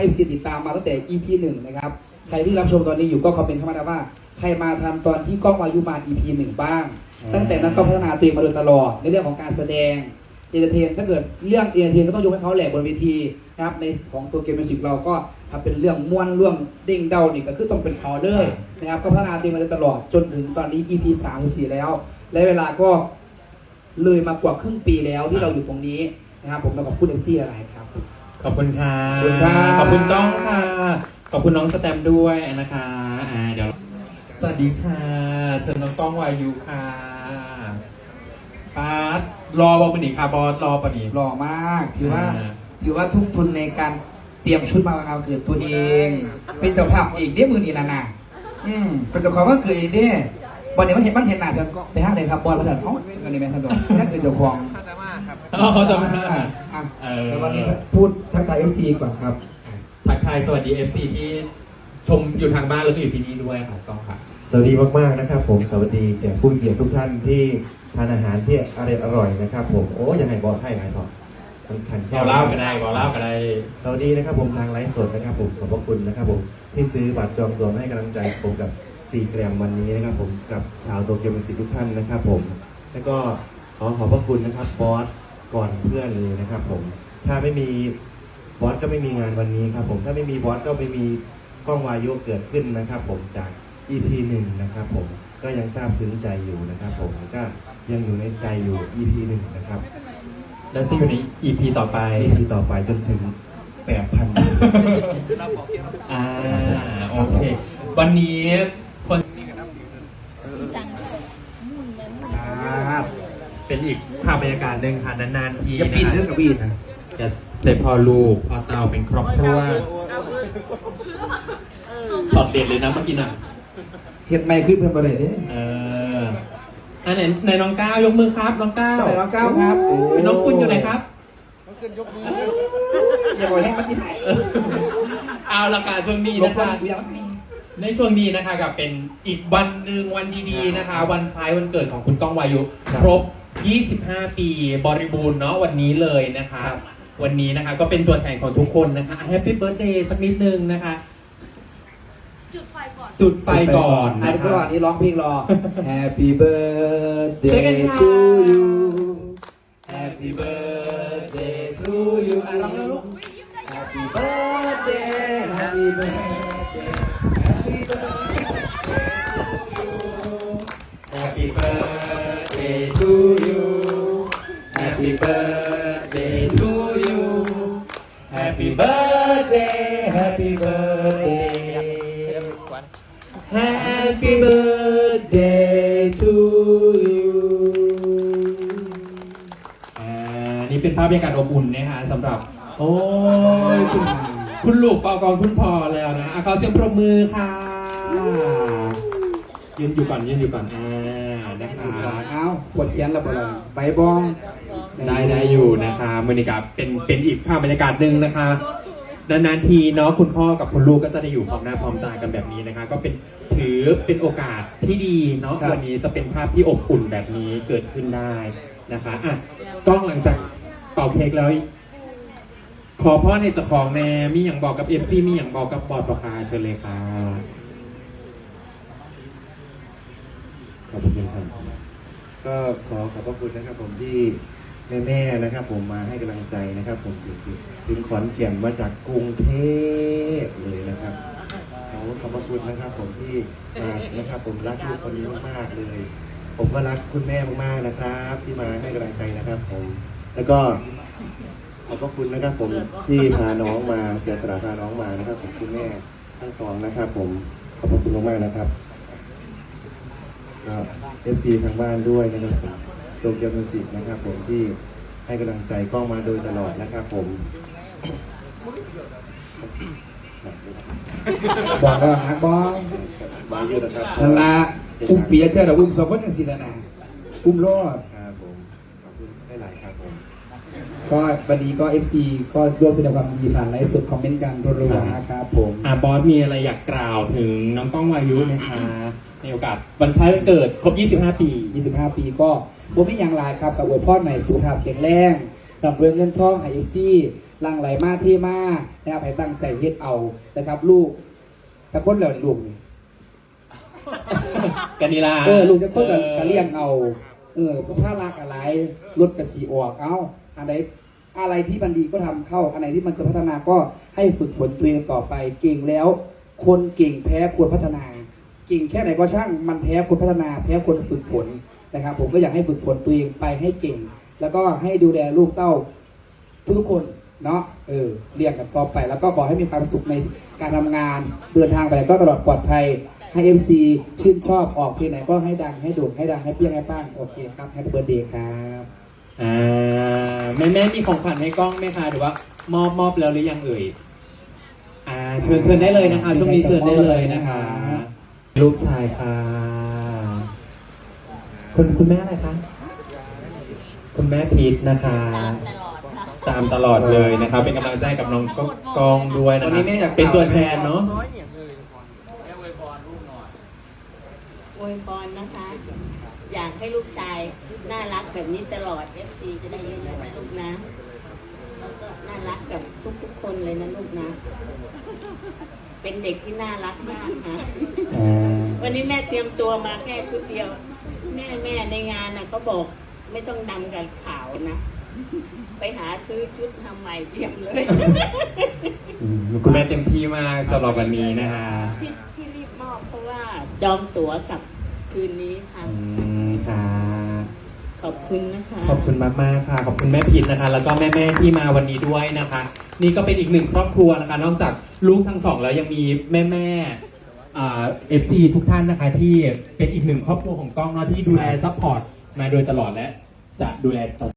เอฟซีติดตามมาตั้งแต่ EP หนึ่งนะครับ ใครที่รับชมตอนนี้อยู่ก็คอมเมนต์เข้ามาได้ว่า ใครมาทำตอนที่กล้องวายุมา EP หนึ่งบ้าง ตั้งแต่นั้นก็พัฒนาตัวเองมาโดยตลอดในเรื่องของการแสดงเอนเตอร์เทนถ้าเกิดเรื่องเอนเตอร์เทนก็ต้องยกให้เขาแหละบนเวทีนะครับในของตัวเกมมิวสิกเราก็ทำเป็นเรื่องม้วนเรื่องเด้งเดานี่ก็คือต้องเป็นเขาเลยนะครับก็พัฒนาตัวเองมาโดยตลอดจนถึงตอนนี้ EP สามสี่แล้ว และเวลาก็เลยมากว่าครึ่งปีแล้วที่เราอยู่ตรงนี้นะครับผมต้องขอบคุณเอ็กซี่อะไรครับ ขอบคุณค่ะขอบคุณครับขอบคุณต้องค่ะ ขอบคุณน้องสแตมป์ด้วยนะคะอ่าเดี๋ยว สวัสดีค่ะเชิญน้องก้องวายุค่ะป๊าดรอบอปนีค่ะบอสรอปนี หล่อมากถือว่าอ่า ถือว่าทุ่มทุนในการเตรียมชุดมางานวันเกิดตัวเอง เป็นเจ้าภาพเองได้มือนีนานาอืมเป็นเจ้าของวันเกิดเองเด้บอลนี้มันเห็นมันเห็นหน้าฉันไปห้างเลยครับบอลมาเถอะเอ้าอันนี้แม่ท่านตัวนั่นคือเจ้าของ อ๋อจำได้อ่ะเออแล้ววันนี้พูดทักทายเอฟซีก่อนครับ ทักทายสวัสดี FC ที่ชมอยู่ทางบ้านแล้วก็อยู่ที่นี่ด้วยค่ะก้องค่ะ สวัสดีมากๆนะครับ ผมสวัสดีแขกผู้เกียรติทุกท่านที่ทานอาหารที่อร่อยอร่อยๆนะครับ ผมโอ้ยังไงบอกให้หลายต่อมันขันแค่เราเล่าก็ได้เราเล่าก็ได้ สวัสดีนะครับ ผมทางไลฟ์สดนะครับ ผมขอบพระคุณนะครับ ผมที่ซื้อบัตรจองตัวมาให้กำลังใจผมกับซีแกรมวันนี้นะครับ ผมกับชาวโตเกียวมิวสิกทุกท่านนะครับ ผม แล้วก็ขอขอบพระคุณนะครับบอส ก่อนเพื่อนเลยนะครับผม ถ้าไม่มีบอสก็ไม่มีงานวันนี้ครับผม ถ้าไม่มีบอสก็ไม่มีกล้องวายุเกิดขึ้นนะครับผมจาก EP หนึ่งนะครับผม ก็ยังซาบซึ้งใจอยู่นะครับผม ก็ยังอยู่ในใจอยู่ EP หนึ่งนะครับ แล้วซีอยู่ใน EP ต่อไป EP ต่อไปจนถึง 8,000อ่าโอเค วันนี้คน ครับ เป็นอีกภาพบ รรยากาศหนึ่งค่ะนานๆทีอย่านะปีนคะเรื่องกับวีดนะจะได้พอลูกพอเตาเป็นครอบครัวสอดเด็ดเลยนะเมื่อกี้น่ะเห็ดไม่ขึ้นเพิ่มไปเลยเด้เอออันไหนไหนน้องก้าวยกมือครับน้องก้าวสวัสดีน้องก้าวครับเป็นน้องคุณอยู่ไหนครับอย่าบอกให้มันที่ไหนเอาละค่ะช่วงนี้ลงนะก่อนคะกูยังไม่ในช่วงนี้นะคะกับเป็นอีกวันหนึ่งวันดีๆนะคะ วันคล้ายวันเกิดของคุณก้องวายุครบ 25 ปีบริบูรณ์เนาะวันนี้เลยนะคะ วันนี้นะคะก็เป็นตัวแทนของทุกคนนะคะแฮปปี้เบิร์ a เดย์สักนิดนึงนะคะ จุดไฟก่อน จุดไฟก่อนอันนะนี้คะระหว่างนี้ร้องเพลงรอ Happy เจอกัน birthday ค่ะ to you Happy birthday to you อะร้องแล้วลูก Happy birthday Happy birthday Happy birthday Happy birthday to you อ่านี่เป็นภาพบรรยากาศอบอุ่นนะคะสำหรับ โอ้ยคุณคุณลูกเปากองคุณพอแล้วนะอะขอเสียงปรบมือค่ะยืนอยู่ก่อนยืนอยู่ก่อนอ่านะคะเอาปวดเขียนแล้วปวดอะไรใบบอง ได้ได้อยู่นะคะมือนิกาเป็นเป็นอีกภาพบรรยากาศหนึ่งนะคะ นานๆทีเนาะคุณพ่อกับคุณลูกก็จะได้อยู่พร้อมหน้าพร้อมตากันแบบนี้นะคะ ก็เป็นถือเป็นโอกาสที่ดีเนาะวันนี้จะเป็นภาพที่อบอุ่นแบบนี้เกิดขึ้นได้นะคะอะกล้องหลังจากเป่าเค้กแล้ว ขอพ่อในเจะของแนมีอย่างบอกกับเอฟซีมีอย่างบอกกับบอร์ดประคาเชิญเลยค่ะขอบคุณครับก็ขอขอบพระคุณนะครับผมที่ แม่ๆนะครับ ผมมาให้กำลังใจนะครับ ผมถึงถึงขอนแก่นมาจากกรุงเทพเลยนะครับขอขอบพระคุณนะครับผมที่มานะครับ ผมรักลูกคนนี้มากๆเลย ผมก็รักคุณแม่มากๆนะครับ ที่มาให้กำลังใจนะครับ ผม แล้วก็ขอบพระคุณนะครับ ผมที่พาน้องมาเสียสละพาน้องมานะครับผมคุณแม่ทั้งสองนะครับ ผมขอบพระคุณมากๆนะครับก็เอฟซีทางบ้านด้วยนะครับผม โตเกียวมิวสิกนะครับผมที่ให้กำลังใจกล้องมาโดยตลอดนะครับผมบอกแล้วนะบองมาเยอะนะครับนั่นละอุ้มปียเท่าเราอุ้มสองคนย่างสิละนะอุ้มรอดครับผมขอบคุณให้หลายครับผมก็วันนี้ก็ FC ก็ร่วมแสดงความยินดีผ่านไลฟ์สดคอมเมนต์กันรัวๆนะครับผมอะบอสมีอะไรอยากกล่าวถึงน้องก้องวายุไหมคะในโอกาสวันคล้ายวันเกิดครบ 25 ปี 25 ปีก็ บ่มีอย่างไรครับกับอวยพรใหม่สุขภาพแข็งแรงร่ำรวยเงินทองให้ FC หลังไหลมาที่มานะครับให้ตั้งใจเฮ็ดเอานะครับ ลูกจะพ้นแล้วนี่ลูกนี่กันนีลาเออลูกจะพ้นกันกันเลี้ยงเอา เออพวกผ้าลากอะไรรถกระสีออกเอาอะไรอะไรที่มันดีก็ทำเข้าอันไหนที่มันจะพัฒนาก็ให้ฝึกฝนตัวเองต่อไป เก่งแล้ว คนเก่งแพ้ควรพัฒนา เก่งแค่ไหนก็ช่างมันแพ้คนพัฒนา แพ้คนฝึกฝน นะครับ ผมก็อยากให้ฝึกฝนตัวเองไปให้เก่ง แล้วก็ให้ดูแลลูกเต้าทุกๆคนเนาะเออเรียกกันต่อไป แล้วก็ขอให้มีความสุขในการทำงานเดินทางไปก็ตลอดปลอดภัยให้ MC ชื่นชอบออกเพลงไหนก็ให้ดังให้โด่งให้ดังให้เปี้ยงให้ป้างโอเคครับแฮปปี้เบิร์ดเดย์ครับอ่าแม่แม่มีของขวัญให้กล้องไหมคะหรือว่ามอบมอบแล้วหรือยังเอ่ยอ่าเชิญเชิญได้เลยนะคะช่วงนี้เชิญได้เลยนะคะ ลูกชายค่ะ คุณคุณแม่อะไรคะ คุณแม่พีทนะคะตามตลอดค่ะตามตลอดเลยนะครับ เป็นกำลังใจกับน้องกองด้วยนะวันคนี้รับแม่อยากเป็นตัวแทนเนาะอวยพรนะคะ อยากให้ลูกชายน่ารักแบบนี้ตลอด FC จะได้เยอะๆนะลูกนะแล้วก็น่ารักกับทุกๆคนเลยนะลูกนะ เป็นเด็กที่น่ารักมากค่ะอ่าวันนี้แม่เตรียมตัวมาแค่ชุดเดียว แม่แม่ในงานน่ะเขาบอกไม่ต้องดำกับขาวนะ ไปหาซื้อชุดทำใหม่เตรียมเลยอืมคุณแม่เต็มที่มากสำหรับวันนี้นะคะที่ที่รีบมอบเพราะว่าจองตั๋วกลับคืนนี้ค่ะ อืมค่ะ ขอบคุณนะคะ ขอบคุณมากมากๆค่ะ ขอบคุณแม่พินนะคะ แล้วก็แม่แม่ๆที่มาวันนี้ด้วยนะคะ นี่ก็เป็นอีกหนึ่งครอบครัวนะคะ นอกจากลูกทั้งสองแล้วยังมีแม่แม่ เอฟซีทุกท่านนะคะที่เป็นอีกหนึ่งครอบครัวของกล้องเนาะที่ดูแลซัพพอร์ตมาโดยตลอดและจะดูแลต่อ